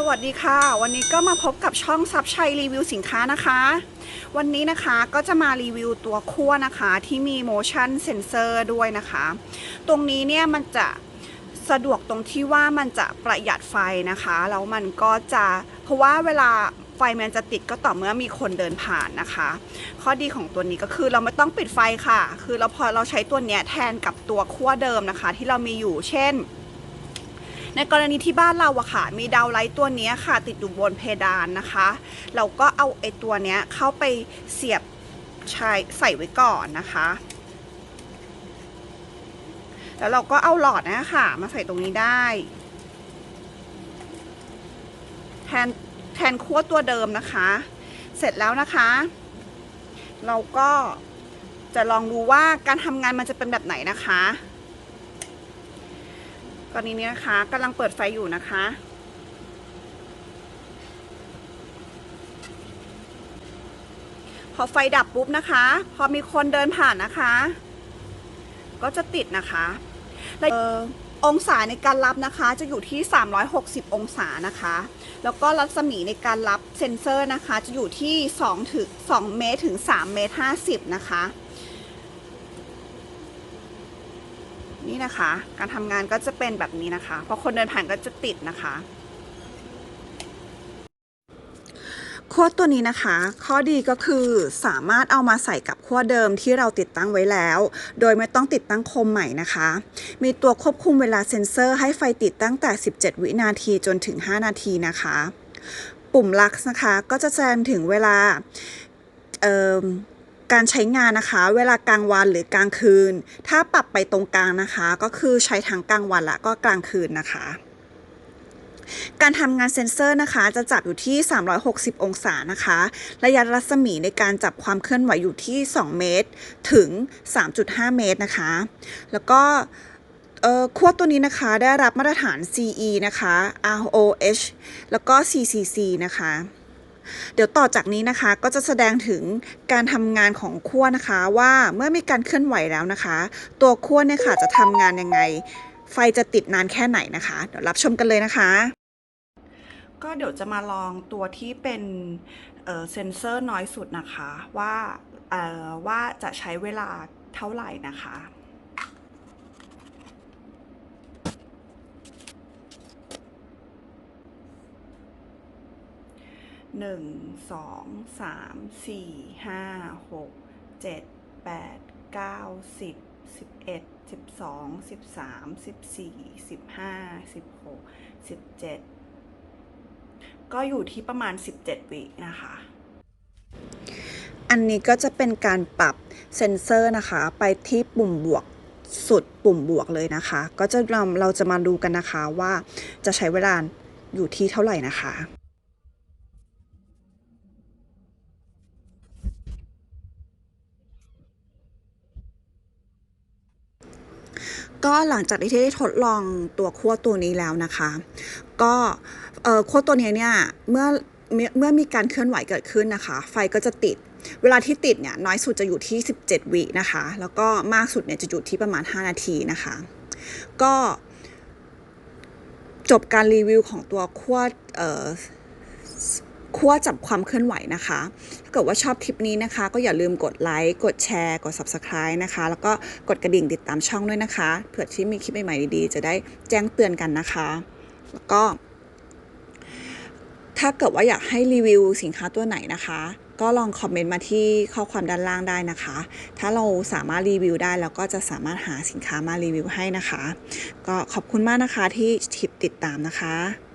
สวัสดีค่ะ วันนี้ก็มาพบกับช่องซับชัยรีวิวสินค้านะคะ วันนี้นะคะก็จะมารีวิวตัวคั่วนะคะที่มี motion sensor ด้วยนะคะ ตรงนี้เนี่ยมันจะสะดวกตรงที่ว่ามันจะประหยัดไฟนะคะแล้วมันก็จะเพราะว่าเวลาไฟมันจะติดก็ต่อเมื่อมีคนเดินผ่านนะคะ ข้อดีของตัวนี้ก็คือเราไม่ต้องปิดไฟค่ะ คือเราพอเราใช้ตัวเนี้ยแทนกับตัวขั้วเดิมนะคะ ที่เรามีอยู่เช่น ในกรณีที่บ้านเราอะค่ะ มีดาวไลท์ตัวนี้ค่ะ ติดอยู่บนเพดานนะคะ เราก็เอาไอ้ตัวเนี้ยเข้าไปเสียบใช้ใส่ไว้ก่อนนะคะ แล้วเราก็เอาหลอดนะค่ะ มาใส่ตรงนี้ได้ แทนแทนขั้วตัวเดิมนะคะ เสร็จแล้วนะคะ เราก็จะลองดูว่าการทำงานมันจะเป็นแบบไหนนะคะ ตอนนี้เนี่ยนะคะกำลังเปิดไฟอยู่นะคะ พอไฟดับปุ๊บนะคะ พอมีคนเดินผ่านนะคะ ก็จะติดนะคะและเอ่อองศาในการรับนะคะ จะอยู่ที่ 360 องศานะคะ แล้วก็รัศมีในการรับเซ็นเซอร์นะคะ จะอยู่ที่2ถึง2เมตรถึง3เมตร50 นะคะ นี่นะคะ การทำงานก็จะเป็นแบบนี้นะคะพอคนเดินผ่านก็จะติดนะคะขั้วตัวนี้นะคะ ข้อดีก็คือสามารถเอามาใส่กับขั้วเดิมที่เราติดตั้งไว้แล้ว โดยไม่ต้องติดตั้งโคมใหม่นะคะ มีตัวควบคุมเวลาเซ็นเซอร์ให้ไฟติดตั้งแต่ 17 วินาทีจนถึง 5 นาทีนะคะ ปุ่มลักนะคะก็จะแจ้งถึงเวลา การใช้งานนะคะ เวลากลางวันหรือกลางคืน ถ้าปรับไปตรงกลางนะคะ ก็คือใช้ทั้งกลางวันและก็กลางคืนนะคะการทำงานเซ็นเซอร์นะคะจะจับอยู่ที่ 360 องศานะคะ ระยะรัศมีในการจับความเคลื่อนไหวอยู่ที่ 2 เมตร ถึง 3.5 เมตรนะคะ แล้วก็ขั้วตัวนี้นะคะได้รับมาตรฐาน CE นะคะ ROH แล้วก็ CCC นะคะ เดี๋ยวต่อจากนี้นะคะก็จะแสดงถึงการทำงานของขั้วนะคะว่าเมื่อมีการเคลื่อนไหวแล้วนะคะ ตัวขั้วเนี่ยค่ะจะทำงานยังไง ไฟจะติดนานแค่ไหนนะคะ เดี๋ยวรับชมกันเลยนะคะ ก็เดี๋ยวจะมาลองตัวที่เป็นเซนเซอร์น้อยสุดนะคะว่าว่าจะใช้เวลาเท่าไหร่นะคะ หนึ่งสองสามสี่ห้าหกเจ็ดแปดเก้าสิบสิบเอ็ดสิบสองสิบสามสิบสี่สิบห้าสิบหกสิบเจ็ดก็อยู่ที่ประมาณสิบเจ็ดวินะคะ อันนี้ก็จะเป็นการปรับเซนเซอร์นะคะ ไปที่ปุ่มบวกสุดปุ่มบวกเลยนะคะ ก็จะเราเราจะมาดูกันนะคะว่าจะใช้เวลาอยู่ที่เท่าไหร่นะคะ ก็หลังจากที่ได้ทดลองตัวขั้วตัวนี้แล้วนะคะ ก็ขั้วตัวนี้เนี่ยเมื่อเมื่อมีการเคลื่อนไหวเกิดขึ้นนะคะ ไฟก็จะติด เวลาที่ติดเนี่ยน้อยสุดจะอยู่ที่ 17 วินะคะ แล้วก็มากสุดเนี่ยจะอยู่ที่ประมาณ 5 นาทีนะคะ ก็จบการรีวิวของตัวขั้ว เอ่อขั้วจับความเคลื่อนไหวนะคะ ถ้าเกิดว่าชอบคลิปนี้นะคะ ก็อย่าลืมกดไลค์ กดแชร์ กด Subscribe นะคะ แล้วก็กดกระดิ่งติดตามช่องด้วยนะคะ เผื่อที่มีคลิปใหม่ๆดีๆ จะได้แจ้งเตือนกันนะคะ แล้วก็ ถ้าเกิดว่าอยากให้รีวิวสินค้าตัวไหนนะคะ ก็ลองคอมเมนต์มาที่ข้อความด้านล่างได้นะคะ ถ้าเราสามารถรีวิวได้เราก็จะสามารถหาสินค้ามารีวิวให้นะคะ ก็ขอบคุณมากนะคะที่ติดตามนะคะ